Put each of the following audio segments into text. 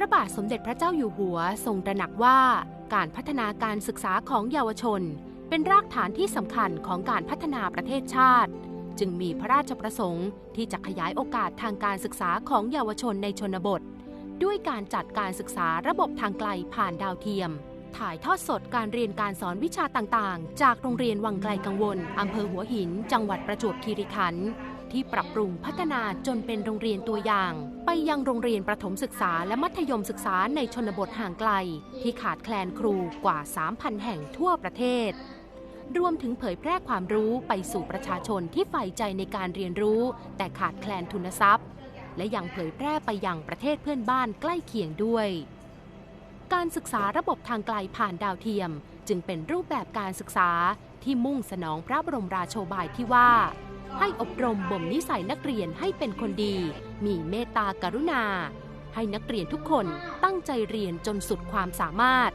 พระบาทสมเด็จพระเจ้าอยู่หัวทรงตระหนักว่าการพัฒนาการศึกษาของเยาวชน เป็นรากฐานที่สำคัญของการพัฒนาประเทศชาติ จึงมีพระราชประสงค์ที่จะขยายโอกาสทางการศึกษาของเยาวชนในชนบท ด้วยการจัดการศึกษาระบบทางไกลผ่านดาวเทียม ถ่ายทอดสดการเรียนการสอนวิชาต่างๆ จากโรงเรียนวังไกลกังวลอำเภอหัวหิน จังหวัดประจวบคีรีขันธ์ ที่ปรับปรุงพัฒนาจนเป็นโรงเรียนตัวอย่าง ไปยังโรงเรียนประถมศึกษาและมัธยมศึกษาในชนบทห่างไกล ที่ขาดแคลนครูกว่า 3,000 แห่งทั่วประเทศ รวมถึงเผยแพร่ความรู้ไปสู่ประชาชนที่ใฝ่ใจในการเรียนรู้ แต่ขาดแคลนทุนทรัพย์ และยังเผยแพร่ไปยังประเทศเพื่อนบ้านใกล้เคียงด้วยการศึกษาระบบทางไกลผ่านดาวเทียม จึงเป็นรูปแบบการศึกษาที่มุ่งสนองพระบรมราโชบายที่ว่า ให้อบรมบ่มนิสัยนักเรียนให้เป็นคนดี มีเมตตากรุณา ให้นักเรียนทุกคนตั้งใจเรียนจนสุดความสามารถ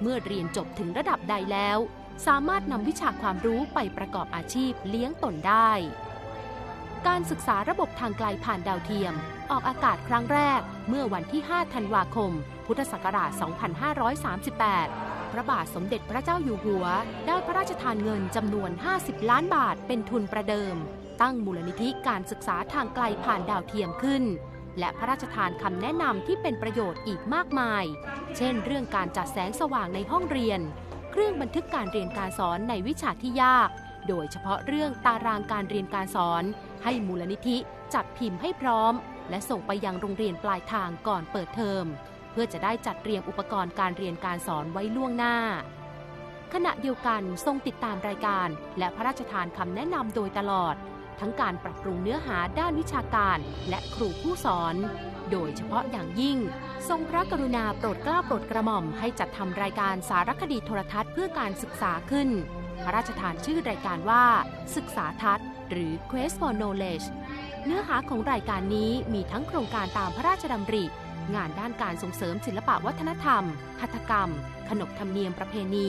เมื่อเรียนจบถึงระดับใดแล้ว สามารถนำวิชาความรู้ไปประกอบอาชีพเลี้ยงตนได้ การศึกษาระบบทางไกลผ่านดาวเทียม ออกอากาศครั้งแรกเมื่อวันที่ 5 ธันวาคม พุทธศักราช 2538 พระบาทสมเด็จพระเจ้าอยู่หัว ได้พระราชทานเงินจำนวน 50 ล้านบาทเป็นทุนประเดิม ตั้งมูลนิธิการศึกษาทางไกลผ่านดาวเทียมขึ้น และพระราชทานคำแนะนำที่เป็นประโยชน์อีกมากมาย เช่น เรื่องการจัดแสงสว่างในห้องเรียน เครื่องบันทึกการเรียนการสอนในวิชาที่ยาก โดยเฉพาะเรื่องตารางการเรียนการสอน ให้มูลนิธิจัดพิมพ์ให้พร้อม และส่งไปยังโรงเรียนปลายทางก่อนเปิดเทอม เพื่อจะได้จัดเตรียมอุปกรณ์การเรียนการสอนไว้ล่วงหน้า ขณะเดียวกันทรงติดตามรายการ และพระราชทานคำแนะนำโดยตลอด ทั้งการปรับปรุงเนื้อหาด้านวิชาการและครูผู้สอน โดยเฉพาะอย่างยิ่ง ทรงพระกรุณาโปรดเกล้าโปรดกระหม่อมให้จัดทำรายการสารคดีโทรทัศน์เพื่อการศึกษาขึ้น พระราชทานชื่อรายการว่า ศึกษาทัศน์ หรือ Quest for Knowledge เนื้อหาของรายการนี้มีทั้งโครงการตามพระราชดำริ งานด้านการส่งเสริมศิลปะวัฒนธรรม หัตถกรรม ขนบธรรมเนียมประเพณี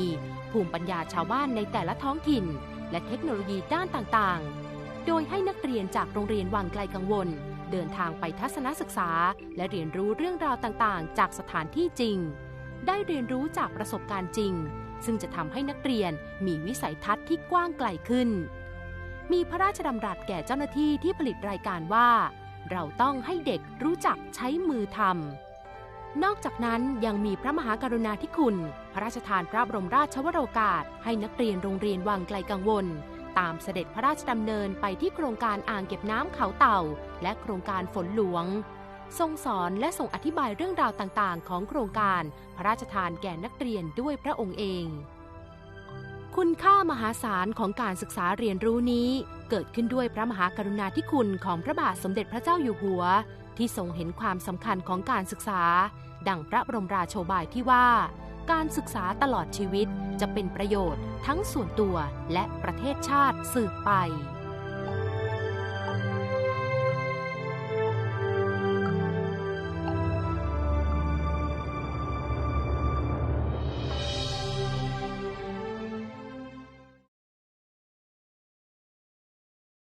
ภูมิปัญญาชาวบ้านในแต่ละท้องถิ่น และเทคโนโลยีด้านต่างๆ โดยให้นักเรียนจากโรงเรียนวังไกลกังวล เดินทางไปทัศนศึกษา และเรียนรู้เรื่องราวต่างๆ จากสถานที่จริง ได้เรียนรู้จากประสบการณ์จริง ซึ่งจะทำให้นักเรียนมีวิสัยทัศน์ที่กว้างไกลขึ้น มีพระราชดำรัสแก่เจ้าหน้าที่ที่ผลิตรายการว่า เราต้องให้เด็กรู้จักใช้มือทำ นอกจากนั้นยังมีพระมหากรุณาธิคุณ พระราชทานพระบรมราชวโรกาส ให้นักเรียนโรงเรียนวังไกลกังวล ตามเสด็จพระราชดำเนินไปที่โครงการอ่างเก็บน้ำเขาเต่า และโครงการฝนหลวง ทรงสอนและส่งอธิบายเรื่องราวต่างๆ ของโครงการ พระราชทานแก่นักเรียนด้วยพระองค์เองคุณค่ามหาศาลของการศึกษาเรียนรู้นี้ เกิดขึ้นด้วยพระมหากรุณาธิคุณของพระบาทสมเด็จพระเจ้าอยู่หัว ที่ทรงเห็นความสำคัญของการศึกษา ดังพระบรมราโชบายที่ว่า การศึกษาตลอดชีวิตจะเป็นประโยชน์ทั้งส่วนตัวและประเทศชาติสืบไป